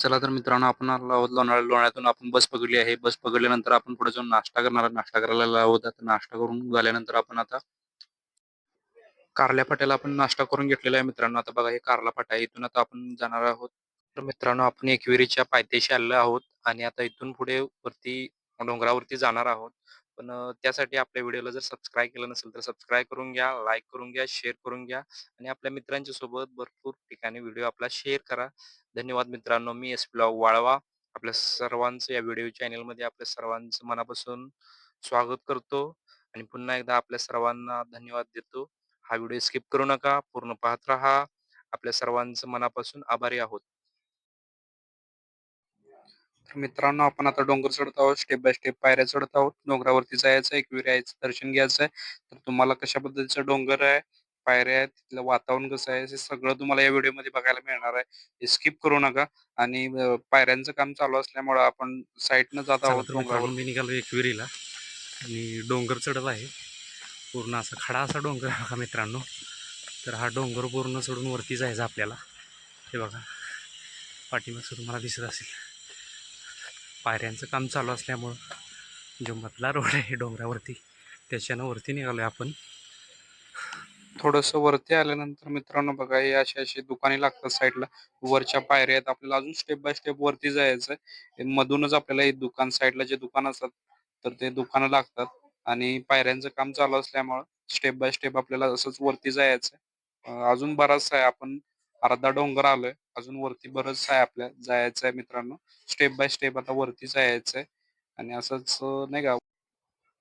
चला तर मित्रांनो आपण आलो आहोत लोणावळा आपण बस पकडली आहे. बस पकडल्यानंतर आपण पुढे जाऊन नाश्ता करणार नाश्ता करायला आहोत. आता नाश्ता करून झाल्यानंतर आपण आता कारल्या फाट्याला आपण नाश्ता करून घेतलेला आहे मित्रांनो. आता बघा हे कारला फाटा आहे. इथून आता आपण जाणार आहोत. तर मित्रांनो आपण एकविरीच्या पायथ्याशी आलेलो आहोत आणि आता इथून पुढे वरती डोंगरावरती जाणार आहोत. पण त्यासाठी आपल्या व्हिडिओला जर सबस्क्राईब केलं नसेल तर सबस्क्राईब करून घ्या लाईक करून घ्या शेअर करून घ्या आणि आपल्या मित्रांच्या सोबत भरपूर ठिकाणी व्हिडिओ आपला शेअर करा. धन्यवाद मित्रांनो मी एस ब्लॉग वाळवा. आपल्या सर्वांचं या व्हिडिओ चॅनलमध्ये आपल्या सर्वांचं मनापासून स्वागत करतो आणि पुन्हा एकदा आपल्या सर्वांना धन्यवाद देतो. हा व्हिडिओ स्किप करू नका पूर्ण पाहत राहा. आपल्या सर्वांचं मनापासून आभारी आहोत. तर मित्रांनो आपण आता डोंगर चढत आहोत. स्टेप बाय स्टेप पायऱ्या चढत आहोत. डोंगरावरती जायचं आहे यायचं दर्शन घ्यायचं. आहे तर तुम्हाला कशा पद्धतीचं डोंगर आहे पायऱ्या आहेत तिथलं वातावरण कसं आहे हे सगळं तुम्हाला या व्हिडिओमध्ये बघायला मिळणार आहे. स्किप करू नका. आणि पायऱ्यांचं काम चालू असल्यामुळे आपण साईडनं जात आहोत डोंगरावर. मी निघालो एकविरीला आणि डोंगर चढत आहे. पूर्ण असा खडा असा डोंगर आहे बघा मित्रांनो. तर हा डोंगर पूर्ण चढून वरती जायचं आपल्याला. हे बघा. पाठीमागचं तुम्हाला दिसत असेल. पायऱ्यांचं काम चालू असल्यामुळं जो मधला रोड आहे डोंगरावरती त्याच्यानं वरती निघालो आहे आपण. थोडस वरती आल्यानंतर मित्रांनो बघा हे अशी अशी दुकाने लागतात साईडला. वरच्या पायऱ्या आहेत आपल्याला अजून स्टेप बाय स्टेप वरती जायचं आहे मधूनच आपल्याला हे दुकान साईडला जे दुकान असतात तर ते दुकानं लागतात. आणि पायऱ्यांचं काम चालू असल्यामुळं स्टेप बाय स्टेप आपल्याला असंच वरती जायचं अजून बराच आहे आपण अर्धा डोंगर आलोय. अजून वरती बरंच आहे आपल्या जायचं आहे मित्रांनो. स्टेप बाय स्टेप आता वरती जायचं आहे. आणि असंच नाही का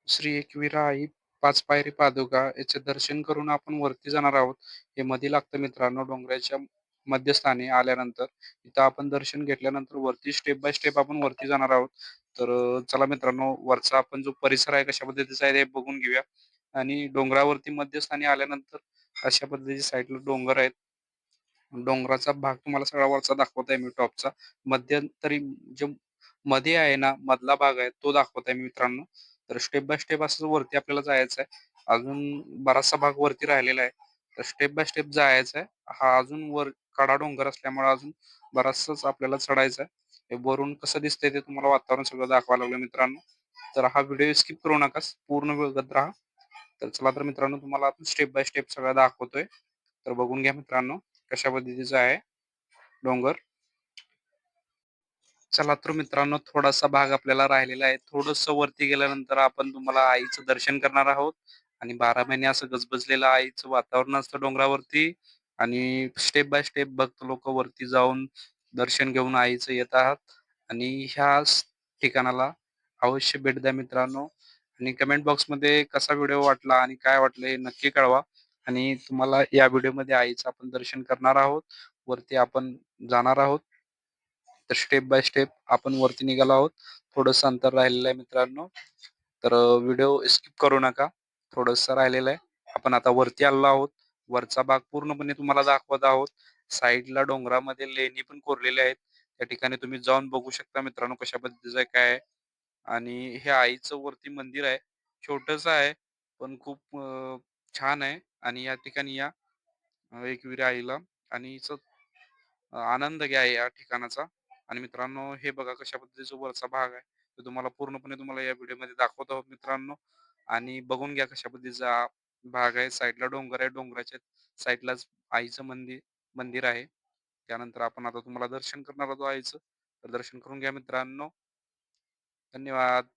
श्री एकविरा आई पाच पायरी पादुका याचे दर्शन करून आपण वरती जाणार आहोत. हे मध्ये लागतं मित्रांनो डोंगराच्या मध्यस्थानी आल्यानंतर. इथं आपण दर्शन घेतल्यानंतर वरती स्टेप बाय स्टेप आपण वरती जाणार आहोत. तर चला मित्रांनो वरचा आपण जो परिसर आहे कशा पद्धतीचा आहे ते बघून घेऊया. आणि डोंगरावरती मध्यस्थानी आल्यानंतर अशा पद्धतीचे साईडला डोंगर आहेत. डोंगराचा भाग तुम्हाला सगळा वरचा दाखवत आहे मी टॉपचा. मध्यंतरी जे मध्ये आहे ना मधला भाग आहे तो दाखवत आहे मी मित्रांनो. तर स्टेप बाय स्टेप असं वरती आपल्याला जायचं आहे अजून बराचसा भाग वरती राहिलेला आहे. तर स्टेप बाय स्टेप जायचं आहे हा अजून वर कडा डोंगर असल्यामुळे अजून बराचसाच आपल्याला चढायचा आहे हे वरून कसं दिसतंय ते तुम्हाला वातावरण सगळं दाखवायला लागलं मित्रांनो. तर हा व्हिडिओ स्किप करू नका पूर्ण बघत राहा. तर चला तर मित्रांनो तुम्हाला आपण स्टेप बाय स्टेप सगळं दाखवतोय. तर बघून घ्या मित्रांनो. कशा पद्धतीचा आहे? डोंगर? चला तर मित्रांनो थोडासा भाग आपल्याला राहिलेला आहे. थोडस वरती गेल्यानंतर आपण तुम्हाला आईचं दर्शन करणार आहोत. आणि बारा महिने असं गजबजलेलं आईचं वातावरण असतं डोंगरावरती. आणि स्टेप बाय स्टेप भक्त लोक वरती जाऊन दर्शन घेऊन आईचं येत आहात. आणि ह्या ठिकाणाला अवश्य भेट द्या मित्रांनो. आणि कमेंट बॉक्समध्ये कसा व्हिडिओ वाटला आणि काय वाटलं हे नक्की कळवा. आणि तुम्हाला या व्हिडिओमध्ये आईचं आपण दर्शन करणार आहोत. वरती आपण जाणार आहोत. तर स्टेप बाय स्टेप आपण वरती निघालो आहोत. थोडस अंतर राहिलेलं आहे मित्रांनो. तर व्हिडिओ स्किप करू नका. थोडस राहिलेलं आहे. आपण आता वरती आलो आहोत. वरचा भाग पूर्णपणे तुम्हाला दाखवत आहोत. साईडला डोंगरामध्ये लेणी पण कोरलेल्या आहेत. त्या ठिकाणी तुम्ही जाऊन बघू शकता मित्रांनो कशा पद्धतीचं काय आहे. आणि हे आईचं वरती मंदिर आहे. छोटस आहे. पण खूप छान आहे आणि या ठिकाणी या अं, एकविरा आईला आणि हिचं आनंद घ्या या ठिकाणाचा. आणि मित्रांनो हे बघा कशा पद्धतीचा वरचा भाग आहे तो तुम्हाला पूर्णपणे तुम्हाला या व्हिडिओमध्ये दाखवत आहोत मित्रांनो. आणि बघून घ्या कशा पद्धतीचा भाग आहे. साईडला डोंगर आहे. डोंगराच्या साईडलाच आईचं मंदिर मंदिर आहे. त्यानंतर आपण आता तुम्हाला दर्शन करणार आहोत आईचं. तर दर्शन करून घ्या मित्रांनो. धन्यवाद.